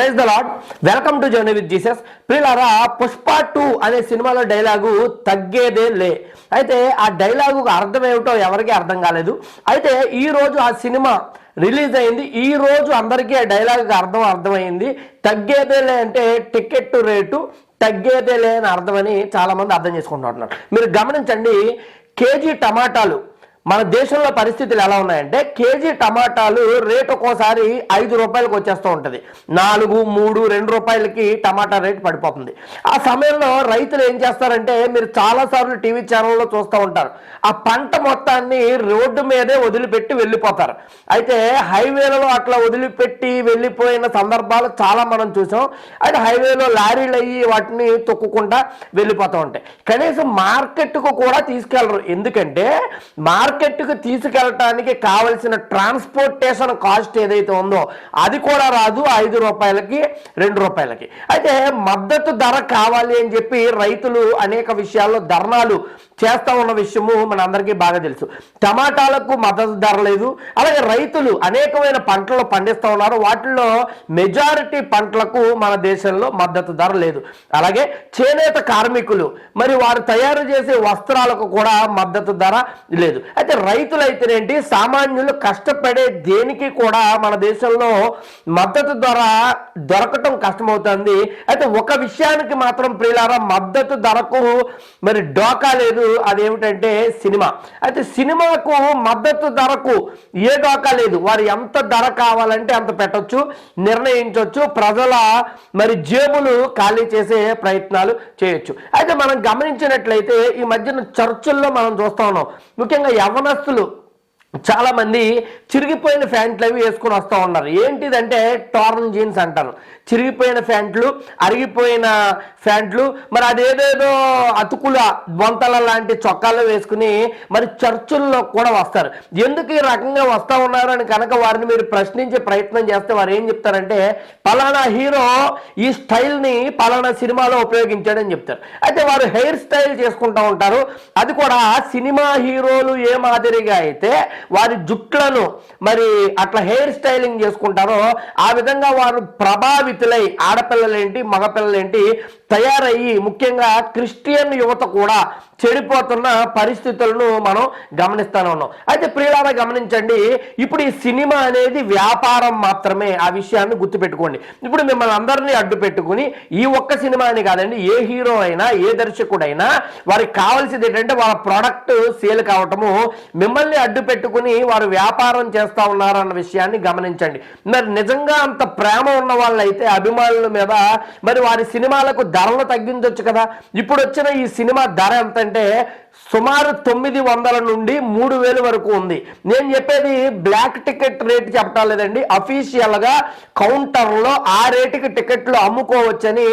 Praise the Lord welcome to journey with Jesus ప్రియులారా Pushpa two అనే సినిమాలో డైలాగు తగ్గేదే లే. అయితే ఆ డైలాగు అర్థం ఏమిటో ఎవరికీ అర్థం కాలేదు. అయితే ఈ రోజు ఆ సినిమా రిలీజ్ అయింది. ఈ రోజు అందరికీ ఆ డైలాగ్ అర్థం అర్థమైంది. తగ్గేదేలే అంటే టికెట్ రేటు తగ్గేదేలే అని అర్థమని చాలా మంది అర్థం చేసుకుంటున్నారు మీరు గమనించండి కేజీ టమాటాలు మన దేశంలో పరిస్థితులు ఎలా ఉన్నాయంటే కేజీ టమాటాలు రేట్ ఒక్కోసారి ఐదు రూపాయలకు వచ్చేస్తూ ఉంటుంది. నాలుగు మూడు రెండు రూపాయలకి టమాటా రేట్ పడిపోతుంది. ఆ సమయంలో రైతులు ఏం చేస్తారంటే మీరు చాలాసార్లు టీవీ ఛానల్లో చూస్తూ ఉంటారు. ఆ పంట మొత్తాన్ని రోడ్డు మీదే వదిలిపెట్టి వెళ్ళిపోతారు. అయితే హైవేలలో అట్లా వదిలిపెట్టి వెళ్ళిపోయిన సందర్భాలు చాలా మనం చూసాం. అయితే హైవేలో లారీలు అయ్యి వాటిని తొక్కుకుండా వెళ్ళిపోతూ ఉంటాయి. కనీసం మార్కెట్కు కూడా తీసుకెళ్ళరు. ఎందుకంటే మార్కెట్కు తీసుకెళ్ళటానికి కావలసిన ట్రాన్స్పోర్టేషన్ కాస్ట్ ఏదైతే ఉందో అది కూడా రాదు. ఐదు రూపాయలకి రెండు రూపాయలకి. అయితే మద్దతు ధర కావాలి అని చెప్పి రైతులు అనేక విషయాల్లో ధర్నాలు చేస్తా ఉన్న విషయము మనందరికీ బాగా తెలుసు. టమాటాలకు మద్దతు ధర లేదు. అలాగే రైతులు అనేకమైన పంటలు పండిస్తూ ఉన్నారు. వాటిల్లో మెజారిటీ పంటలకు మన దేశంలో మద్దతు ధర లేదు. అలాగే చేనేత కార్మికులు మరి వారు తయారు చేసే వస్త్రాలకు కూడా మద్దతు ధర లేదు. అయితే రైతులు అయితేనేంటి సామాన్యులు కష్టపడే దేనికి కూడా మన దేశంలో మద్దతు ధర దొరకటం కష్టమవుతుంది. అయితే ఒక విషయానికి మాత్రం ప్రియులారా మద్దతు ధరకు మరి డోకా లేదు. అదేమిటంటే సినిమా. అయితే సినిమాకు మద్దతు ధరకు ఏ డోకా లేదు. వారు ఎంత ధర కావాలంటే అంత పెట్టొచ్చు నిర్ణయించవచ్చు ప్రజల మరి జేబులు ఖాళీ చేసే ప్రయత్నాలు చేయొచ్చు. అయితే మనం గమనించినట్లయితే ఈ మధ్యన చర్చల్లో మనం చూస్తా ఉన్నాం. ముఖ్యంగా యవనస్తులు చాలా మంది చిరిగిపోయిన ప్యాంట్లు అవి వేసుకొని వస్తూ ఉన్నారు. ఏంటిదంటే టార్న్ జీన్స్ అంటారు. చిరిగిపోయిన ప్యాంట్లు అరిగిపోయిన ప్యాంట్లు మరి అదేదేదో అతుకుల బొంతల లాంటి చొక్కాలు వేసుకుని మరి చర్చుల్లో కూడా వస్తారు. ఎందుకు ఈ రకంగా వస్తూ ఉన్నారు అని కనుక వారిని మీరు ప్రశ్నించే ప్రయత్నం చేస్తే వారు ఏం చెప్తారంటే పలానా హీరో ఈ స్టైల్ని పలానా సినిమాలో ఉపయోగించాడని చెప్తారు. అయితే వారు హెయిర్ స్టైల్ చేసుకుంటూ ఉంటారు. అది కూడా సినిమా హీరోలు ఏ మాదిరిగా అయితే వారి జుట్లను మరి అట్లా హెయిర్ స్టైలింగ్ చేసుకుంటారో ఆ విధంగా వారు ప్రభావితులై ఆడపిల్లలేంటి మగపిల్లలేంటి తయారయ్యి ముఖ్యంగా క్రిస్టియన్ యువత కూడా చెడిపోతున్న పరిస్థితులను మనం గమనిస్తానే ఉన్నాం. అయితే ప్రియులారా గమనించండి ఇప్పుడు ఈ సినిమా అనేది వ్యాపారం మాత్రమే. ఆ విషయాన్ని గుర్తుపెట్టుకోండి. ఇప్పుడు మిమ్మల్ని అందరినీ అడ్డు పెట్టుకుని ఈ ఒక్క సినిమా అని కాదండి ఏ హీరో అయినా ఏ దర్శకుడైనా వారికి కావాల్సింది ఏంటంటే వాళ్ళ ప్రోడక్ట్ సేల్ కావటము మిమ్మల్ని అడ్డు పెట్టుకుని వారు వ్యాపారం చేస్తా ఉన్నారన్న విషయాన్ని గమనించండి. మరి నిజంగా అంత ప్రేమ ఉన్న వాళ్ళైతే అభిమానుల మీద మరి వారి సినిమాలకు ధరలు తగ్గించవచ్చు కదా. ఇప్పుడు వచ్చిన ఈ సినిమా ధర ఎంత అంటే సుమారు తొమ్మిది వందల నుండి మూడు వేలు వరకు ఉంది. నేను చెప్పేది బ్లాక్ టికెట్ రేట్ చెప్పటం లేదండి. అఫీషియల్గా కౌంటర్లో ఆ రేటుకి టికెట్లు అమ్ముకోవచ్చని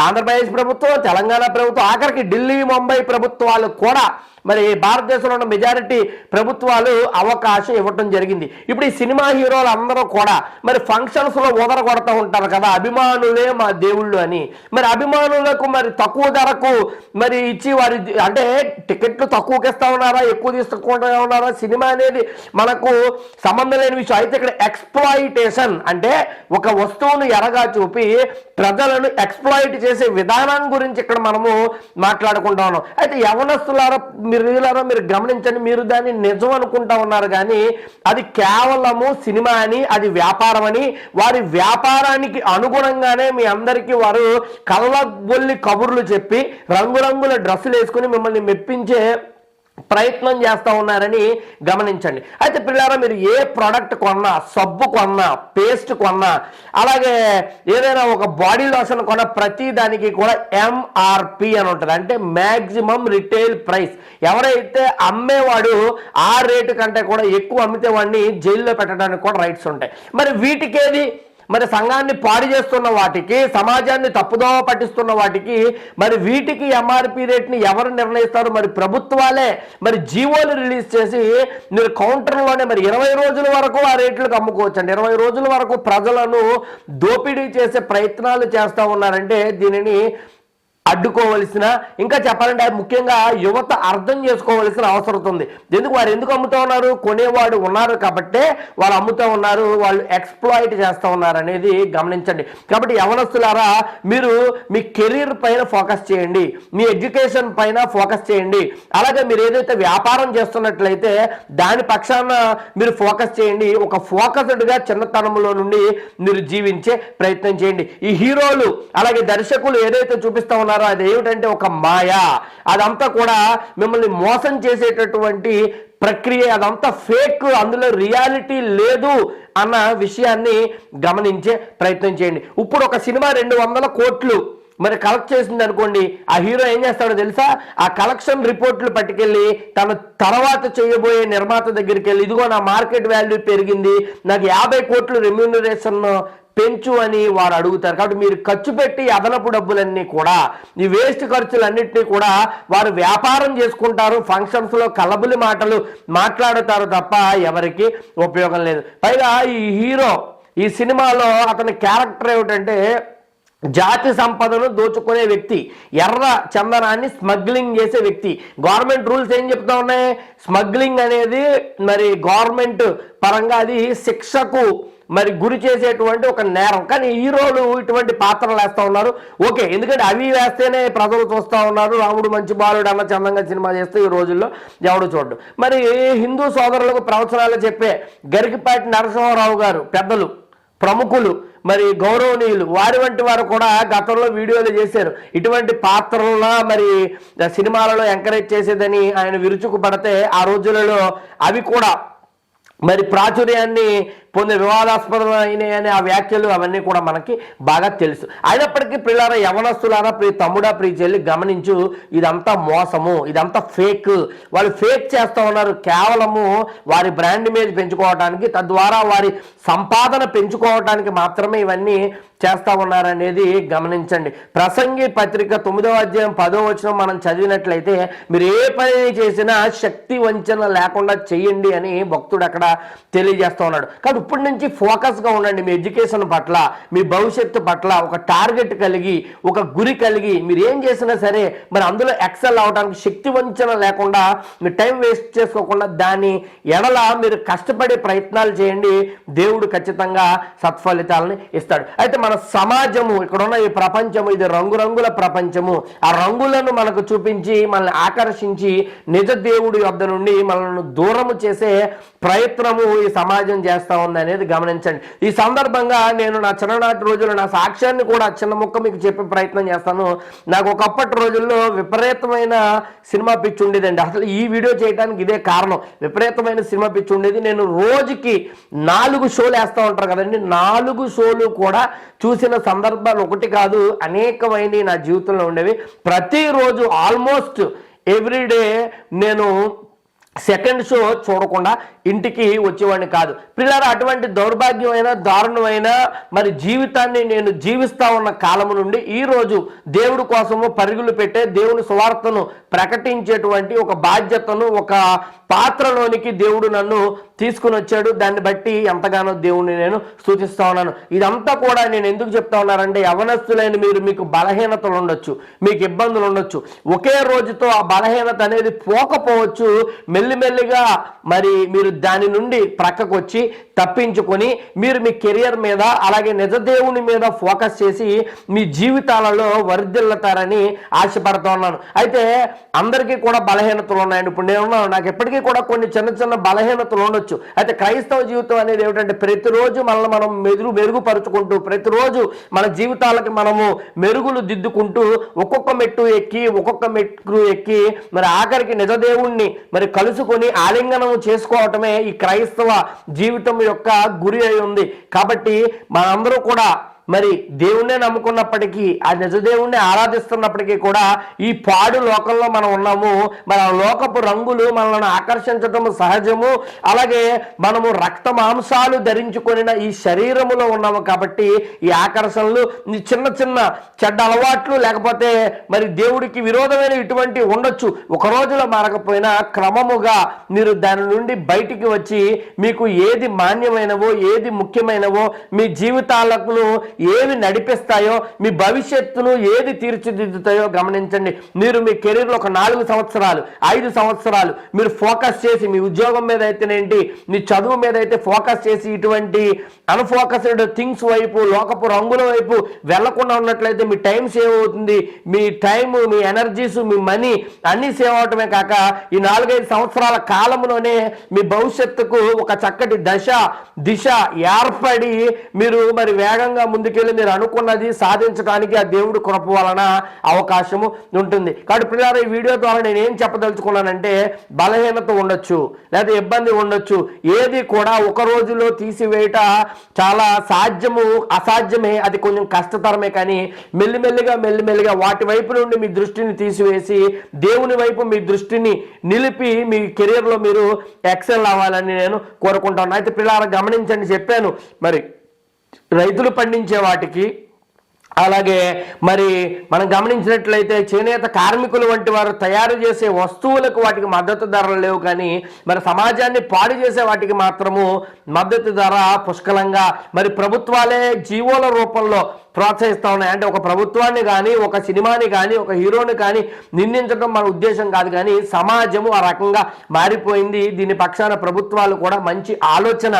ఆంధ్రప్రదేశ్ ప్రభుత్వం తెలంగాణ ప్రభుత్వం ఆఖరికి ఢిల్లీ ముంబై ప్రభుత్వాలు కూడా మరి భారతదేశంలో ఉన్న మెజారిటీ ప్రభుత్వాలు అవకాశం ఇవ్వటం జరిగింది. ఇప్పుడు ఈ సినిమా హీరోలు అందరూ కూడా మరి ఫంక్షన్స్లో ఉదర కొడతా ఉంటారు కదా. అభిమానులే మా దేవుళ్ళు అని. మరి అభిమానులకు మరి తక్కువ ధరకు మరి ఇచ్చి వారి అంటే టికెట్లు తక్కువకి ఇస్తా ఉన్నారా ఎక్కువ తీసుకుంటా ఉన్నారా? సినిమా అనేది మనకు సంబంధం లేని విషయం. అయితే ఇక్కడ ఎక్స్ప్లాయిటేషన్ అంటే ఒక వస్తువును ఎరగా చూపి ప్రజలను ఎక్స్ప్లాయిట్ చేసే విధానం గురించి ఇక్కడ మనము మాట్లాడుకుంటా ఉన్నాం. అయితే యవనస్తులారా మీరు మీరు గమనించండి మీరు దాన్ని నిజం అనుకుంటా ఉన్నారు కానీ అది కేవలము సినిమా అని అది వ్యాపారం అని వారి వ్యాపారానికి అనుగుణంగానే మీ అందరికీ వారు కళ్ళబొల్లి కబుర్లు చెప్పి రంగురంగుల డ్రెస్సులు వేసుకుని మిమ్మల్ని మెప్పించే ప్రయత్నం చేస్తూ ఉన్నారని గమనించండి. అయితే పిల్లారా మీరు ఏ ప్రోడక్ట్ కొన్నా సబ్బు కొన్నా పేస్ట్ కొన్నా అలాగే ఏదైనా ఒక బాడీ లోషన్ కొన్నా ప్రతి దానికి కూడా ఎంఆర్పి అని ఉంటుంది. అంటే మ్యాక్సిమం రిటైల్ ప్రైస్ ఎవరైతే అమ్మేవాడు ఆ రేటు కంటే కూడా ఎక్కువ అమ్మితే వాడిని జైల్లో పెట్టడానికి కూడా రైట్స్ ఉంటాయి. మరి వీటికేది మరి సంఘాన్ని పాడు చేస్తున్న వాటికి సమాజాన్ని తప్పుదోవ పట్టిస్తున్న వాటికి మరి వీటికి ఎంఆర్పి రేట్ని ఎవరు నిర్ణయిస్తారు? మరి ప్రభుత్వాలే మరి జీవోలు రిలీజ్ చేసి మీరు కౌంటర్లోనే మరి ఇరవై రోజుల వరకు ఆ రేట్లకు అమ్ముకోవచ్చండి ఇరవై రోజుల వరకు ప్రజలను దోపిడీ చేసే ప్రయత్నాలు చేస్తూ ఉన్నారంటే దీనిని అడ్డుకోవలసిన ఇంకా చెప్పాలంటే ముఖ్యంగా యువత అర్థం చేసుకోవలసిన అవసరం ఉంది. ఎందుకు వారు ఎందుకు అమ్ముతూ ఉన్నారు? కొనేవాడు ఉన్నారు కాబట్టే వాళ్ళు అమ్ముతూ ఉన్నారు వాళ్ళు ఎక్స్ప్లాయిట్ చేస్తూ ఉన్నారు అనేది గమనించండి. కాబట్టి యవనస్తులారా మీరు మీ కెరీర్ పైన ఫోకస్ చేయండి. మీ ఎడ్యుకేషన్ పైన ఫోకస్ చేయండి. అలాగే మీరు ఏదైతే వ్యాపారం చేస్తున్నట్లయితే దాని పక్షాన మీరు ఫోకస్ చేయండి. ఒక ఫోకస్డ్గా చిన్నతనంలో నుండి మీరు జీవించే ప్రయత్నం చేయండి. ఈ హీరోలు అలాగే దర్శకులు ఏదైతే చూపిస్తా ఉన్నారో అది ఏమిటంటే ఒక మాయ. అదంతా కూడా మిమ్మల్ని మోసం చేసేటటువంటి ప్రక్రియ అదంతా ఫేక్ అందులో రియాలిటీ లేదు అన్న విషయాన్ని గమనించే ప్రయత్నం చేయండి. ఇప్పుడు ఒక సినిమా రెండు వందల కోట్లు మరి కలెక్ట్ చేసింది అనుకోండి ఆ హీరో ఏం చేస్తాడో తెలుసా? ఆ కలెక్షన్ రిపోర్ట్లు పట్టుకెళ్ళి తన తర్వాత చేయబోయే నిర్మాత దగ్గరికి వెళ్ళి ఇదిగో నా మార్కెట్ వాల్యూ పెరిగింది నాకు యాభై కోట్లు రెమ్యూనరేషన్ పెంచు అని వారు అడుగుతారు. కాబట్టి మీరు ఖర్చు పెట్టి అదనపు డబ్బులన్నీ కూడా ఈ వేస్ట్ ఖర్చులన్నింటినీ కూడా వారు వ్యాపారం చేసుకుంటారు ఫంక్షన్స్లో కలబులి మాటలు మాట్లాడుతారు తప్ప ఎవరికి ఉపయోగం లేదు. పైగా ఈ హీరో ఈ సినిమాలో అతని క్యారెక్టర్ ఏమిటంటే జాతి సంపదను దోచుకునే వ్యక్తి ఎర్ర చందనాన్ని స్మగ్లింగ్ చేసే వ్యక్తి. గవర్నమెంట్ రూల్స్ ఏం చెప్తా ఉన్నాయి? స్మగ్లింగ్ అనేది మరి గవర్నమెంట్ పరంగా అది శిక్షకు మరి గురి చేసేటువంటి ఒక నేరం. కానీ హీరోలు ఇటువంటి పాత్రలు వేస్తూ ఉన్నారు. ఓకే ఎందుకంటే అవి వేస్తేనే ప్రజలు చూస్తూ ఉన్నారు. రాముడు మంచి బాలుడు అన్న చందంగా సినిమా చేస్తే ఈ రోజుల్లో ఎవడు చూడడు. మరి హిందూ సోదరులకు ప్రవచనాలు చెప్పే గరికిపాటి నరసింహారావు గారు పెద్దలు ప్రముఖులు మరి గౌరవనీయులు వారి వంటి వారు కూడా గతంలో వీడియోలు చేశారు. ఇటువంటి పాత్రల మరి సినిమాలలో ఎంకరేజ్ చేసేదని ఆయన విరుచుకు పడితే ఆ రోజులలో అవి కూడా మరి ప్రాచుర్యాన్ని పొందే వివాదాస్పదమైన ఆ వ్యాఖ్యలు అవన్నీ కూడా మనకి బాగా తెలుసు. అయినప్పటికీ పిల్లల యవనస్తులారా ప్రియ తమ్ముడా ప్రియ చెల్లి గమనించు ఇదంతా మోసము ఇదంతా ఫేక్. వాళ్ళు ఫేక్ చేస్తూ ఉన్నారు. కేవలము వారి బ్రాండ్ ఇమేజ్ పెంచుకోవడానికి తద్వారా వారి సంపాదన పెంచుకోవడానికి మాత్రమే ఇవన్నీ చేస్తూ ఉన్నారనేది గమనించండి. ప్రసంగి పత్రిక తొమ్మిదవ అధ్యాయం పదో వచనం మనం చదివినట్లయితే మీరు ఏ పని చేసినా శక్తి వంచన లేకుండా చేయండి అని భక్తుడు అక్కడ తెలియజేస్తూ ఉన్నాడు. కాబట్టి ఇప్పటి నుంచి ఫోకస్గా ఉండండి మీ ఎడ్యుకేషన్ పట్ల మీ భవిష్యత్తు పట్ల ఒక టార్గెట్ కలిగి ఒక గురి కలిగి. మీరు ఏం చేసినా సరే మరి అందులో ఎక్సెల్ అవడానికి శక్తి వంచన లేకుండా మీరు టైం వేస్ట్ చేసుకోకుండా దాని ఎడల మీరు కష్టపడే ప్రయత్నాలు చేయండి. దేవుడు ఖచ్చితంగా సత్ఫలితాలని ఇస్తాడు. అయితే మన సమాజము ఇక్కడ ఉన్న ఈ ప్రపంచము ఇది రంగురంగుల ప్రపంచము. ఆ రంగులను మనకు చూపించి మనల్ని ఆకర్షించి నిజ దేవుడి వద్ద నుండి మనల్ని దూరము చేసే ప్రయత్నము ఈ సమాజం చేస్తా ఉంది అనేది గమనించండి. ఈ సందర్భంగా నేను నా చిన్ననాటి రోజుల్లో నా సాక్ష్యాన్ని కూడా చిన్న ముక్క మీకు చెప్పే ప్రయత్నం చేస్తాను. నాకు ఒకప్పటి రోజుల్లో విపరీతమైన సినిమా పిచ్చి ఉండేదండి. అసలు ఈ వీడియో చేయడానికి ఇదే కారణం. విపరీతమైన సినిమా పిచ్చి ఉండేది. నేను రోజుకి నాలుగు షోలు వేస్తూ ఉంటారు కదండి. నాలుగు షోలు కూడా చూసిన సందర్భాలు ఒకటి కాదు అనేకమైనవి నా జీవితంలో ఉండేవి. ప్రతిరోజు ఆల్మోస్ట్ ఎవ్రీడే నేను సెకండ్ షో చూడకుండా ఇంటికి వచ్చేవాడిని కాదు. పిల్లలు అటువంటి దౌర్భాగ్యమైన దారుణమైన మరి జీవితాన్ని నేను జీవిస్తా ఉన్న కాలము నుండి ఈ రోజు దేవుడి కోసము పరుగులు పెట్టే దేవుని సువార్తను ప్రకటించేటువంటి ఒక బాధ్యతను ఒక పాత్రలోనికి దేవుడు నన్ను తీసుకుని వచ్చాడు. దాన్ని బట్టి ఎంతగానో దేవుణ్ణి నేను సూచిస్తా ఉన్నాను. ఇదంతా కూడా నేను ఎందుకు చెప్తా ఉన్నానంటే యవనస్తులైన మీరు మీకు బలహీనతలు ఉండొచ్చు మీకు ఇబ్బందులు ఉండొచ్చు. ఒకే రోజుతో ఆ బలహీనత అనేది పోకపోవచ్చు. మెల్లిమెల్లిగా మరి మీరు దాని నుండి ప్రక్కకు వచ్చి తప్పించుకొని మీరు మీ కెరియర్ మీద అలాగే నిజ దేవుని మీద ఫోకస్ చేసి మీ జీవితాలలో వరిదిల్లతారని ఆశపడుతూ ఉన్నాను. అయితే అందరికీ కూడా బలహీనతలు ఉన్నాయండి. ఇప్పుడు నేను నాకు ఎప్పటికీ కూడా కొన్ని చిన్న చిన్న బలహీనతలు ఉండొచ్చు. అయితే క్రైస్తవ జీవితం అనేది ఏమిటంటే ప్రతిరోజు మనల్ని మనం మెరుగు మెరుగుపరుచుకుంటూ ప్రతిరోజు మన జీవితాలకి మనము మెరుగులు దిద్దుకుంటూ ఒక్కొక్క మెట్టు ఎక్కి ఒక్కొక్క మెట్టు ఎక్కి మరి ఆఖరికి నిజ దేవుణ్ణి మరి కలుసుకొని ఆలింగనం చేసుకోవటమే ఈ క్రైస్తవ జీవితం యొక్క గురి అయి ఉంది. కాబట్టి మనందరూ కూడా మరి దేవుణ్ణే నమ్ముకున్నప్పటికీ ఆ నిజ దేవుణ్ణి ఆరాధిస్తున్నప్పటికీ కూడా ఈ పాడు లోకంలో మనం ఉన్నాము. మన లోకపు రంగులు మనల్ని ఆకర్షించటం సహజము. అలాగే మనము రక్త మాంసాలు ధరించుకొనిన ఈ శరీరములో ఉన్నాము కాబట్టి ఈ ఆకర్షణలు చిన్న చిన్న చెడ్డ అలవాట్లు లేకపోతే మరి దేవుడికి విరోధమైన ఇటువంటి ఉండొచ్చు. ఒక రోజులో మారకపోయినా క్రమముగా మీరు దాని నుండి బయటికి వచ్చి మీకు ఏది మాన్యమైనవో ఏది ముఖ్యమైనవో మీ జీవితాలకు ఏవి నడిపిస్తాయో మీ భవిష్యత్తును ఏది తీర్చిదిద్దుతాయో గమనించండి. మీరు మీ కెరీర్లో ఒక నాలుగు సంవత్సరాలు ఐదు సంవత్సరాలు మీరు ఫోకస్ చేసి మీ ఉద్యోగం మీద అయితేనేంటి మీ చదువు మీద అయితే ఫోకస్ చేసి ఇటువంటి అన్ఫోకస్డ్ థింగ్స్ వైపు లోకపు రంగుల వైపు వెళ్ళకుండా ఉన్నట్లయితే మీ టైం సేవ్ అవుతుంది. మీ టైం మీ ఎనర్జీస్ మీ మనీ అన్నీ సేవ్ అవటమే కాక ఈ నాలుగైదు సంవత్సరాల కాలంలోనే మీ భవిష్యత్తుకు ఒక చక్కటి దశ దిశ ఏర్పడి మీరు మరి వేగంగా ముందుకెళ్ళి మీరు అనుకున్నది సాధించడానికి ఆ దేవుడు కృప వలన అవకాశము ఉంటుంది. కాబట్టి పిల్లలు ఈ వీడియో ద్వారా నేను ఏం చెప్పదలుచుకున్నానంటే బలహీనత ఉండొచ్చు లేదా ఇబ్బంది ఉండొచ్చు. ఏది కూడా ఒక రోజులో తీసివేయట చాలా సాధ్యము అసాధ్యమే అది కొంచెం కష్టతరమే కానీ మెల్లిమెల్లిగా మెల్లిమెల్లిగా వాటి వైపు నుండి మీ దృష్టిని తీసివేసి దేవుని వైపు మీ దృష్టిని నిలిపి మీ కెరీర్లో మీరు ఎక్సెల్ అవ్వాలని నేను కోరుకుంటాను. అయితే పిల్లలు గమనించండి చెప్పాను. మరి రైతులు పండించే వాటికి అలాగే మరి మనం గమనించినట్లయితే చేనేత కార్మికులు వంటి వారు తయారు చేసే వస్తువులకు వాటికి మద్దతు ధరలు లేవు కానీ మరి సమాజాన్ని పాడు చేసే వాటికి మాత్రము మద్దతు ధర పుష్కలంగా మరి ప్రభుత్వాలే జీవోల రూపంలో ప్రోత్సహిస్తూ ఉన్నాయి. అంటే ఒక ప్రభుత్వాన్ని కానీ ఒక సినిమాని కానీ ఒక హీరోని కానీ నిందించడం మన ఉద్దేశం కాదు కానీ సమాజము ఆ రకంగా మారిపోయింది. దీని పక్షాన ప్రభుత్వాలు కూడా మంచి ఆలోచన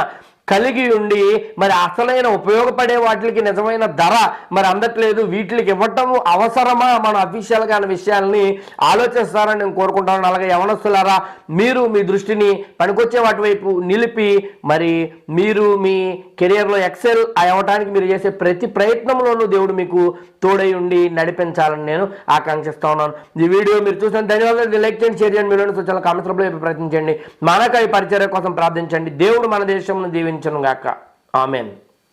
కలిగి ఉండి మరి అసలైన ఉపయోగపడే వాటికి నిజమైన ధర మరి అందట్లేదు. వీటికి ఇవ్వటం అవసరమా? మన అఫీషియల్గా అనే విషయాల్ని ఆలోచిస్తారని నేను కోరుకుంటాను. అలాగే యవనస్తులారా మీరు మీ దృష్టిని పనికొచ్చే వాటి వైపు నిలిపి మరి మీరు మీ కెరియర్లో ఎక్సెల్ అవ్వటానికి మీరు చేసే ప్రతి ప్రయత్నంలోనూ దేవుడు మీకు తోడై ఉండి నడిపించాలని నేను ఆకాంక్షిస్తా ఉన్నాను. ఈ వీడియో మీరు చూసిన ధన్యవాదాలు. లైక్ చేయండి షేర్ చేయండి. మీరు సూచనలు కామెంట్స్లో ప్రయత్నించండి. మనకై పరిచర్య కోసం ప్రార్థించండి. దేవుడు మన దేశంను దీవించను గాక ఆమెన్.